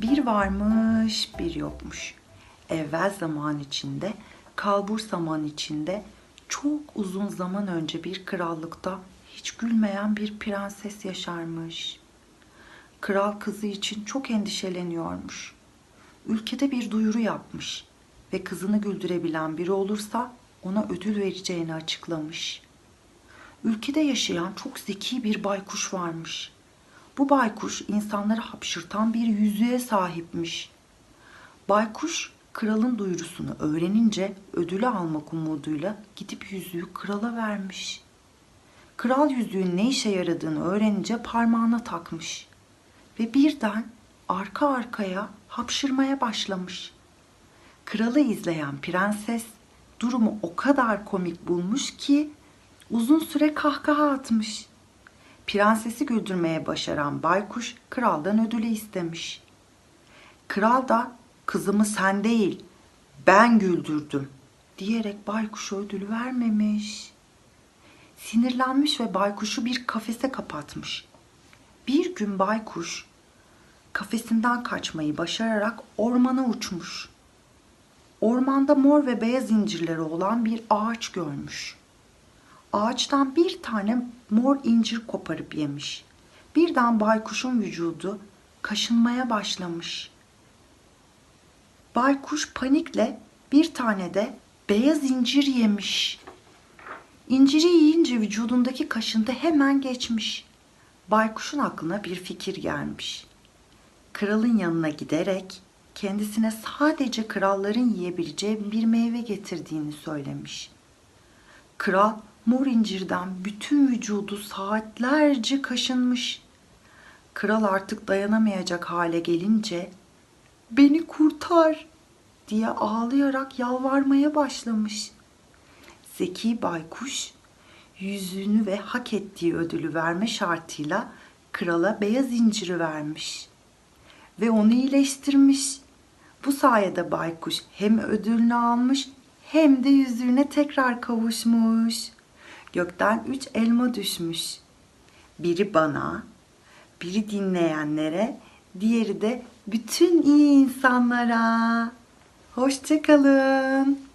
Bir varmış, bir yokmuş. Evvel zaman içinde, kalbur zaman içinde, çok uzun zaman önce bir krallıkta hiç gülmeyen bir prenses yaşarmış. Kral kızı için çok endişeleniyormuş. Ülkede bir duyuru yapmış ve kızını güldürebilen biri olursa ona ödül vereceğini açıklamış. Ülkede yaşayan çok zeki bir baykuş varmış. Bu baykuş insanları hapşırtan bir yüzüğe sahipmiş. Baykuş kralın duyurusunu öğrenince ödülü almak umuduyla gidip yüzüğü krala vermiş. Kral yüzüğün ne işe yaradığını öğrenince parmağına takmış ve birden arka arkaya hapşırmaya başlamış. Kralı izleyen prenses durumu o kadar komik bulmuş ki uzun süre kahkaha atmış. Prensesi güldürmeye başaran baykuş kraldan ödülü istemiş. Kral da kızımı sen değil ben güldürdüm diyerek baykuşa ödül vermemiş. Sinirlenmiş ve baykuşu bir kafese kapatmış. Bir gün baykuş kafesinden kaçmayı başararak ormana uçmuş. Ormanda mor ve beyaz incirleri olan bir ağaç görmüş. Ağaçtan bir tane mor incir koparıp yemiş. Birden baykuşun vücudu kaşınmaya başlamış. Baykuş panikle bir tane de beyaz incir yemiş. İnciri yiyince vücudundaki kaşıntı hemen geçmiş. Baykuşun aklına bir fikir gelmiş. Kralın yanına giderek kendisine sadece kralların yiyebileceği bir meyve getirdiğini söylemiş. Kral mor incirden bütün vücudu saatlerce kaşınmış. Kral artık dayanamayacak hale gelince "Beni kurtar!" diye ağlayarak yalvarmaya başlamış. Zeki baykuş yüzüğünü ve hak ettiği ödülü verme şartıyla krala beyaz inciri vermiş ve onu iyileştirmiş. Bu sayede baykuş hem ödülünü almış hem de yüzüğüne tekrar kavuşmuş. Gökten üç elma düşmüş. Biri bana, biri dinleyenlere, diğeri de bütün iyi insanlara. Hoşçakalın.